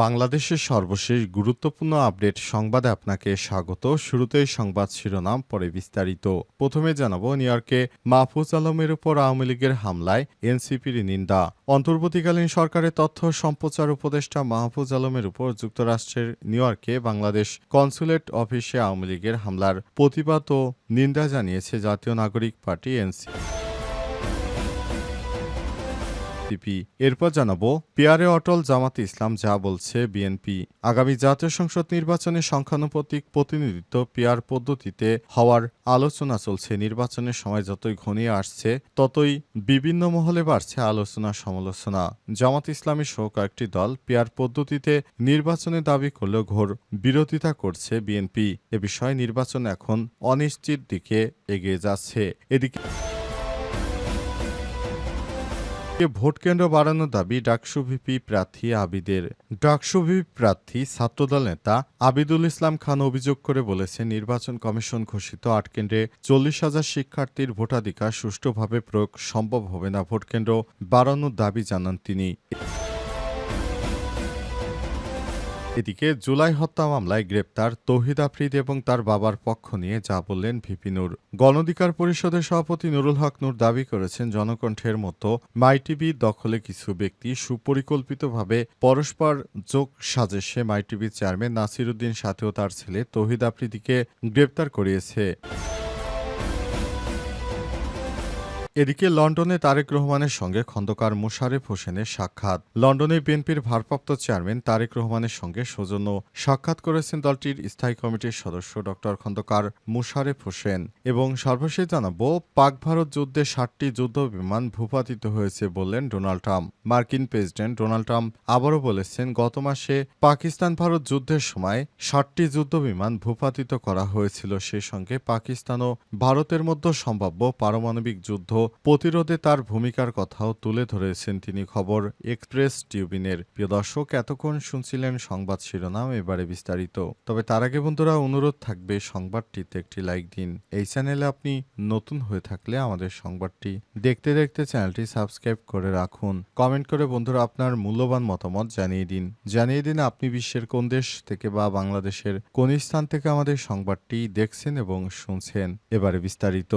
বাংলাদেশের সর্বশেষ গুরুত্বপূর্ণ আপডেট সংবাদে আপনাকে স্বাগত। শুরুতেই সংবাদ শিরোনাম, পরে বিস্তারিত। প্রথমে জানাব, নিউ ইয়র্কে মাহফুজ আলমের উপর আওয়ামী লীগের হামলায় এনসিপির নিন্দা। অন্তর্বর্তীকালীন সরকারের তথ্য সম্প্রচার উপদেষ্টা মাহফুজ আলমের উপর যুক্তরাষ্ট্রের নিউ ইয়র্কে বাংলাদেশ কনসুলেট অফিসে আওয়ামী লীগের হামলার প্রতিবাদ ও নিন্দা জানিয়েছে জাতীয় নাগরিক পার্টি এনসিপি। এনসিপি এরপর জানাব, পেয়ারে অটল জামাতে ইসলাম যা বলছে বিএনপি। আগামী জাতীয় সংসদ নির্বাচনে সংখ্যানুপাতিক প্রতিনিধিত্ব পেয়ার পদ্ধতিতে হওয়ার আলোচনা চলছে। নির্বাচনের সময় যতই ঘনিয়ে আসছে, ততই বিভিন্ন মহলে বাড়ছে আলোচনা সমালোচনা। জামাত ইসলামী সহ কয়েকটি দল পেয়ার পদ্ধতিতে নির্বাচনে দাবি করলেও ঘোর বিরোধিতা করছে বিএনপি। এ বিষয়ে নির্বাচন এখন অনিশ্চিত দিকে এগিয়ে যাচ্ছে। এদিকে ভোট কেন্দ্র বাড়ানোর দাবি ডাকসু ভিপি প্রার্থী আবিদের। ডাকসু ভিপি প্রার্থী ছাত্রদল নেতা আবিদুল ইসলাম খান অভিযোগ করে বলেছে নির্বাচন কমিশন ঘোষিত আট কেন্দ্রে চল্লিশ হাজার শিক্ষার্থীর ভোটাধিকার সুষ্ঠুভাবে প্রয়োগ সম্ভব হবে না। ভোট কেন্দ্র বাড়ানোর দাবি জানান তিনি। এদিকে জুলাই হত্যা মামলায় গ্রেপ্তার তৌহিদ আফ্রিদ এবং তার বাবার পক্ষ নিয়ে যা বললেন ভিপি নূর। গণধিকার পরিষদের সভাপতি নুরুল হক নূর দাবি করেছেন, জনকণ্ঠের মতো মাইটিভি দখলে কিছু ব্যক্তি সুপরিকল্পিতভাবে পরস্পর যোগ সাজেশে মাইটিভি চেয়ারম্যান নাসিরুদ্দিন সাথেও তার ছেলে তৌহিদ আফ্রিদিকে গ্রেপ্তার করিয়েছে। এদিকে লন্ডনে তারেক রহমানের সঙ্গে খন্দকার মোশারেফ হোসেনের সাক্ষাৎ। লন্ডনে বিএনপির ভারপ্রাপ্ত চেয়ারম্যান তারেক রহমানের সঙ্গে সৌজন্য সাক্ষাৎ করেছেন দলটির স্থায়ী কমিটির সদস্য ড. খন্দকার মোশারেফ হোসেন এবং সর্বশেষ জানাব, পাক ভারত যুদ্ধে ষাটটি যুদ্ধ বিমান ভূপাতিত হয়েছে বললেন ডোনাল্ড ট্রাম্প। মার্কিন প্রেসিডেন্ট ডোনাল্ড ট্রাম্প আবারও বলেছেন, গত মাসে পাকিস্তান ভারত যুদ্ধের সময় ষাটটি যুদ্ধ বিমান ভূপাতিত করা হয়েছিল। সেই সঙ্গে পাকিস্তান ও ভারতের মধ্যে সম্ভাব্য পারমাণবিক যুদ্ধ প্রতিরোধে তার ভূমিকার কথাও তুলে ধরেছেন তিনি খবর এক্সপ্রেস টিউবিনের। প্রিয় দর্শক, এতক্ষণ শুনছিলেন সংবাদ শিরোনাম, এবারে বিস্তারিত। তবে তার আগে বন্ধুরা, অনুরোধ থাকবে সংবাদটিতে একটি লাইক দিন। এই চ্যানেলে আপনি নতুন হয়ে থাকলে আমাদের সংবাদটি দেখতে দেখতে চ্যানেলটি সাবস্ক্রাইব করে রাখুন। কমেন্ট করে বন্ধুরা আপনার মূল্যবান মতামত জানিয়ে দিন। জানিয়ে দিন আপনি বিশ্বের কোন দেশ থেকে বা বাংলাদেশের কোন স্থান থেকে আমাদের সংবাদটি দেখছেন এবং শুনছেন। এবারে বিস্তারিত।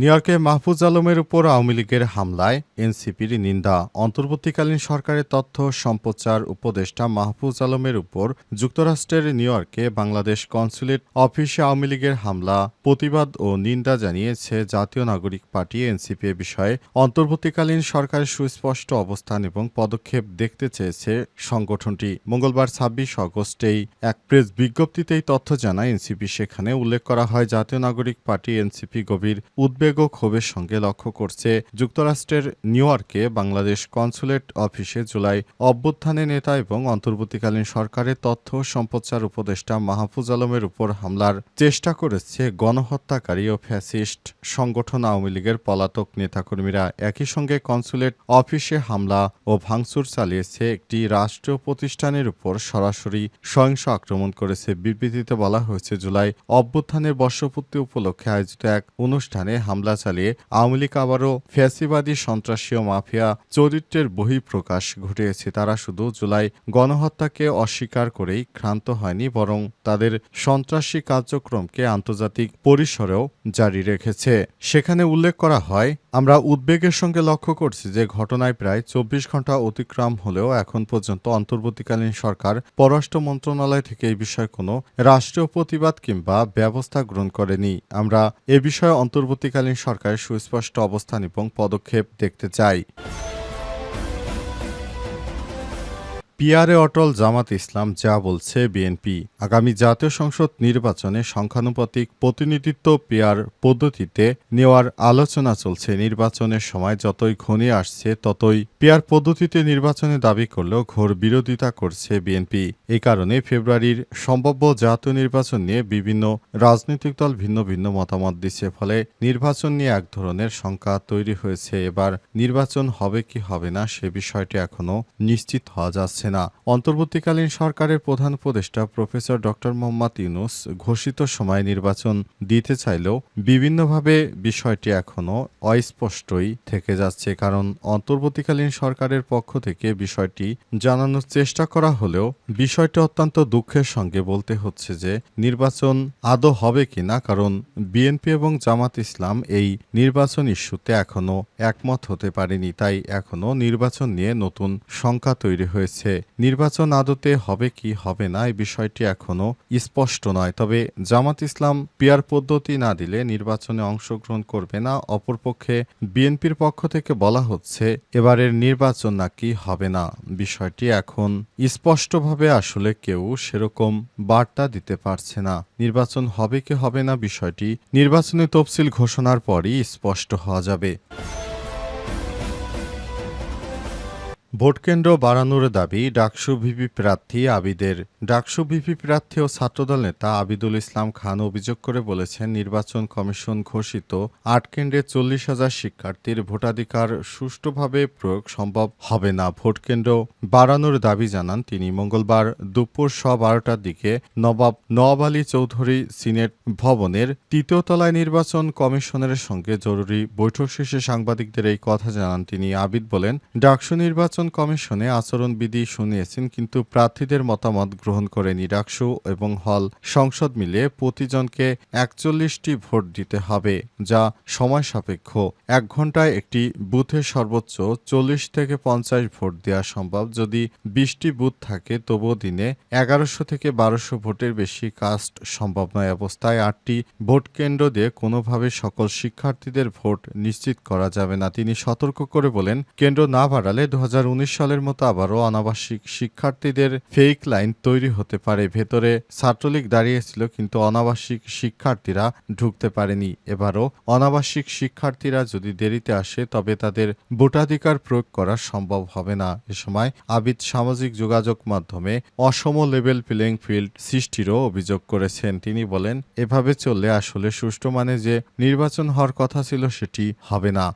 নিউ ইয়র্কে মাহফুজ আলমের উপর আওয়ামী লীগের হামলায় এনসিপির নিন্দা। অন্তর্বর্তীকালীন সরকারের তথ্য, সম্প্রচার উপদেষ্টা মাহফুজ আলমের উপর যুক্তরাষ্ট্রের নিউ ইয়র্কে বাংলাদেশ কনসুলেট অফিসে আওয়ামী লীগের হামলা, প্রতিবাদ ও নিন্দা জানিয়েছে জাতীয় নাগরিক পার্টি এনসিপি এ বিষয়ে। অন্তর্বর্তীকালীন সরকারের সুস্পষ্ট অবস্থান এবং পদক্ষেপ দেখতে চেয়েছে সংগঠনটি। মঙ্গলবার ছাব্বিশ আগস্টেই এক প্রেস বিজ্ঞপ্তিতেই তথ্য জানায় এনসিপি। সেখানে উল্লেখ করা হয়, জাতীয় নাগরিক পার্টি এনসিপি গভীর উদ্বেগ ও ক্ষোভের সঙ্গে লক্ষ্য করছে, যুক্তরাষ্ট্রের নিউ ইয়র্কে বাংলাদেশ কনসুলেট অফিসে জুলাই অভ্যুত্থানে নেতা এবং অন্তর্বর্তীকালীন সরকারের তথ্য সম্প্রচার উপদেষ্টা মাহফুজ আলমের উপর হামলার চেষ্টা করেছে গণহত্যাকারী ও ফ্যাসিস্ট সংগঠন আওয়ামী লীগের পলাতক নেতাকর্মীরা। একই সঙ্গে কনসুলেট অফিসে হামলা ও ভাঙচুর চালিয়েছে একটি রাষ্ট্রীয় প্রতিষ্ঠানের উপর সরাসরি সহিংস আক্রমণ করেছে। বিবৃতিতে বলা হয়েছে, জুলাই অভ্যুত্থানের বর্ষপূর্তি উপলক্ষে আয়োজিত এক অনুষ্ঠানে হামলা চালিয়ে আওয়ামী লীগ আবারও ফ্যাসিবাদী সন্ত্রাসী ও মাফিয়া চরিত্রের বহিঃপ্রকাশ ঘটিয়েছে। তারা শুধু জুলাই গণহত্যাকে অস্বীকার করেই ক্ষান্ত হয়নি, বরং তাদের সন্ত্রাসী কার্যক্রমকে আন্তর্জাতিক পরিসরেও জারি রেখেছে। সেখানে উল্লেখ করা হয় আমরা উদ্বেগের সঙ্গে লক্ষ্য করছি যে ঘটনায় প্রায় চব্বিশ ঘণ্টা অতিক্রম হলেও এখন পর্যন্ত অন্তর্বর্তীকালীন সরকার, পররাষ্ট্র মন্ত্রণালয় থেকে এই বিষয়ে কোনো রাষ্ট্রীয় প্রতিবাদ কিংবা ব্যবস্থা গ্রহণ করেনি। আমরা এ বিষয়ে অন্তর্বর্তীকালীন সরকারের সুস্পষ্ট অবস্থান এবং পদক্ষেপ দেখতে চাই। পিয়ারে অটল জামাত ইসলাম যা বলছে বিএনপি। আগামী জাতীয় সংসদ নির্বাচনে সংখ্যানুপাতিক প্রতিনিধিত্ব পেয়ার পদ্ধতিতে নেওয়ার আলোচনা চলছে। নির্বাচনের সময় যতই ঘনিয়ে আসছে, ততই পেয়ার পদ্ধতিতে নির্বাচনে দাবি করলেও ঘোর বিরোধিতা করছে বিএনপি। এই কারণে ফেব্রুয়ারির সম্ভাব্য জাতীয় নির্বাচন নিয়ে বিভিন্ন রাজনৈতিক দল ভিন্ন ভিন্ন মতামত দিচ্ছে। ফলে নির্বাচন নিয়ে এক ধরনের শঙ্কা তৈরি হয়েছে। এবার নির্বাচন হবে কি হবে না, সে বিষয়টি এখনও নিশ্চিত হওয়া যাচ্ছে পারছে না। অন্তর্বর্তীকালীন সরকারের প্রধান উপদেষ্টা প্রফেসর ডক্টর মোহাম্মদ ইউনুস ঘোষিত সময় নির্বাচন দিতে চাইলেও বিভিন্নভাবে বিষয়টি এখনও অস্পষ্টই থেকে যাচ্ছে, কারণ অন্তর্বর্তীকালীন সরকারের পক্ষ থেকে বিষয়টি জানানোর চেষ্টা করা হলেও বিষয়টি অত্যন্ত দুঃখের সঙ্গে বলতে হচ্ছে যে নির্বাচন আদৌ হবে কিনা, কারণ বিএনপি এবং জামাত ইসলাম এই নির্বাচন ইস্যুতে এখনও একমত হতে পারেনি, তাই এখনও নির্বাচন নিয়ে নতুন শঙ্কা তৈরি হয়েছে। নির্বাচন আদতে হবে কি হবে না এই বিষয়টি এখনও স্পষ্ট নয়। তবে জামাত ইসলাম পিয়ার পদ্ধতি না দিলে নির্বাচনে অংশগ্রহণ করবে না। অপরপক্ষে বিএনপির পক্ষ থেকে বলা হচ্ছে, এবারের নির্বাচন নাকি হবে না। বিষয়টি এখন স্পষ্টভাবে আসলে কেউ সেরকম বার্তা দিতে পারছে না। নির্বাচন হবে কি হবে না বিষয়টি নির্বাচনী তফসিল ঘোষণার পরই স্পষ্ট হওয়া যাবে। ভোটকেন্দ্র বাড়ানোর দাবি ডাকসু ভিপি প্রার্থী আবিদের। ডাকসু ভিপি প্রার্থী ও ছাত্রদল নেতা আবিদুল ইসলাম খান অভিযোগ করে বলেছেন, নির্বাচন কমিশন ঘোষিত আট কেন্দ্রে চল্লিশ হাজার শিক্ষার্থীর ভোটাধিকার সুষ্ঠুভাবে প্রয়োগ সম্ভব হবে না। ভোটকেন্দ্র বাড়ানোর দাবি জানান তিনি। মঙ্গলবার দুপুর স বারোটার দিকে নবাব নওয়াব আলী চৌধুরী সিনেট ভবনের তৃতীয় তলায় নির্বাচন কমিশনের সঙ্গে জরুরি বৈঠক শেষে সাংবাদিকদের এই কথা জানান তিনি। আবিদ বলেন, ডাকসু নির্বাচন কমিশনে আচরণবিধি শুনিয়েছেন, কিন্তু প্রার্থীদের মতামত গ্রহণ করেনি ডাকসু এবং হল। সংসদ মিলে প্রতিজনকে একচল্লিশটি ভোট দিতে হবে, যা সময় সাপেক্ষ। এক ঘন্টায় একটি বুথে সর্বোচ্চ চল্লিশ থেকে পঞ্চাশ ভোট দেওয়া সম্ভব। যদি বিশটি বুথ থাকে, তবুও দিনে এগারোশো থেকে বারোশো ভোটের বেশি কাস্ট সম্ভব নয়। অবস্থায় আটটি ভোট কেন্দ্র দিয়ে কোনোভাবে সকল শিক্ষার্থীদের ভোট নিশ্চিত করা যাবে না। তিনি সতর্ক করে বলেন, কেন্দ্র না বাড়ালে দু হাজার সালের মতো আবারও অনাবাসিক শিক্ষার্থীদের ফেক লাইন তৈরি হতে পারে। ভেতরে ছাত্রলীগ দাঁড়িয়েছিল, কিন্তু অনাবাসিক শিক্ষার্থীরা ঢুকতে পারেনি। এবারও অনাবাসিক শিক্ষার্থীরা যদি দেরিতে আসে, তবে তাদের ভোটাধিকার প্রয়োগ করা সম্ভব হবে না। এ সময় আবিদ সামাজিক যোগাযোগ মাধ্যমে অসম লেভেল প্লেইং ফিল্ড সৃষ্টিরও অভিযোগ করেছেন। তিনি বলেন, এভাবে চললে আসলে সুষ্ঠু মানে যে নির্বাচন হওয়ার কথা ছিল সেটি হবে না।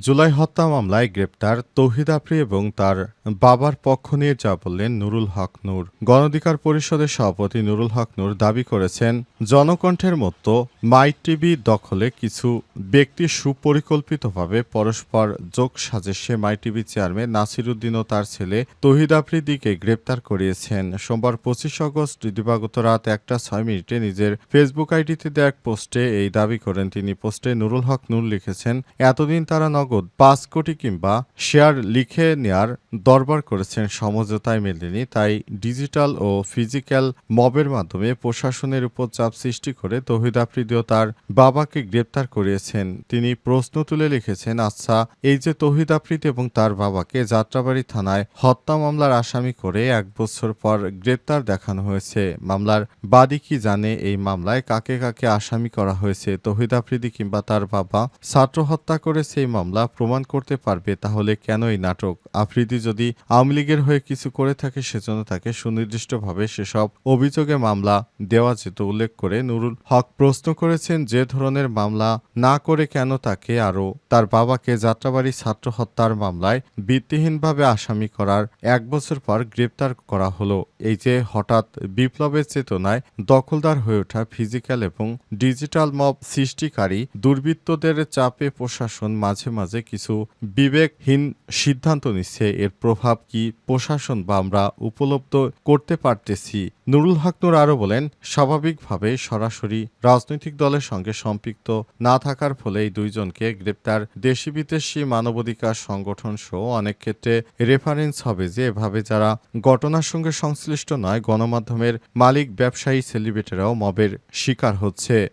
জুলাই হত্যা মামলায় গ্রেপ্তার তৌহিদ আফরি এবং তার বাবার পক্ষ নিয়ে যা বললেন নুরুল হক নূর। গণধিকার পরিষদের সভাপতি নুরুল হক নূর দাবি করেছেন, জনকণ্ঠের মতো মাই টিভি দখলে কিছু ব্যক্তি সুপরিকল্পিতভাবে পরস্পর যোগ সাজেশে মাই টিভি চেয়ারম্যান নাসিরুদ্দিন ও তার ছেলে তৌহিদ আফ্রিদিকে গ্রেপ্তার করিয়েছেন। সোমবার পঁচিশ আগস্ট দিবাগত রাত একটা ছয় মিনিটে নিজের ফেসবুক আইডিতে দেয়া এক পোস্টে এই দাবি করেন। তিনি পোস্টে নুরুল হক নূর লিখেছেন, এতদিন তারা নগদ পাঁচ কোটি কিংবা শেয়ার লিখে নেয়ার দরবার করেছেন সমঝোতায় মেলেনি, তাই ডিজিটাল ও ফিজিক্যাল মবের মাধ্যমে প্রশাসনের উপর চাপ সৃষ্টি করে তহিদ আফ্রিদি ও তার বাবাকে গ্রেপ্তার করিয়েছেন তিনি প্রশ্ন তুলে লিখেছেন আচ্ছা এই যে তহিদ আফ্রিদি এবং তার বাবাকে যাত্রাবাড়ি থানায় হত্যা মামলার আসামি করে এক বছর পর গ্রেপ্তার দেখানো হয়েছে, মামলার বাদী কি জানে এই মামলায় কাকে কাকে আসামি করা হয়েছে, তহিদ আফ্রিদি কিংবা তার বাবা ছাত্র হত্যা করে সেই মামলা প্রমাণ করতে পারবে তাহলে কেন এই নাটক? আফ্রিদি আওয়ামী লীগের হয়ে কিছু করে থাকে, সেজন্য তাকে সুনির্দিষ্টভাবে সেসব অভিযোগে মামলা দেওয়া যেত, উল্লেখ করে নুরুল হক প্রশ্ন করেছেন, যে ধরনের মামলা না করে কেন তাকে আরও তার বাবাকে যাত্রাবাড়ি ছাত্র হত্যার মামলায় ভিত্তিহীনভাবে আসামি করার এক বছর পর গ্রেপ্তার করা হলো। এই যে হঠাৎ বিপ্লবের চেতনায় দখলদার হয়ে ওঠা ফিজিক্যাল এবং ডিজিটাল মব সৃষ্টিকারী দুর্বৃত্তদের চাপে প্রশাসন মাঝে মাঝে কিছু বিবেকহীন সিদ্ধান্ত নিচ্ছে। এর প্রভাব কি প্রশাসন বা আমরা উপলব্ধ করতে পারতেছি? নুরুল হক নূর আরও বলেন, স্বাভাবিকভাবে সরাসরি রাজনৈতিক দলের সঙ্গে সম্পৃক্ত না থাকার ফলে এই দুইজনকে গ্রেপ্তার দেশি বিদেশি মানবাধিকার সংগঠন সহ অনেক ক্ষেত্রে রেফারেন্স হবে যে এভাবে যারা ঘটনার সঙ্গে সংশ্লিষ্ট নয়, গণমাধ্যমের মালিক, ব্যবসায়ী সেলিব্রিটিরাও মবের শিকার হচ্ছে।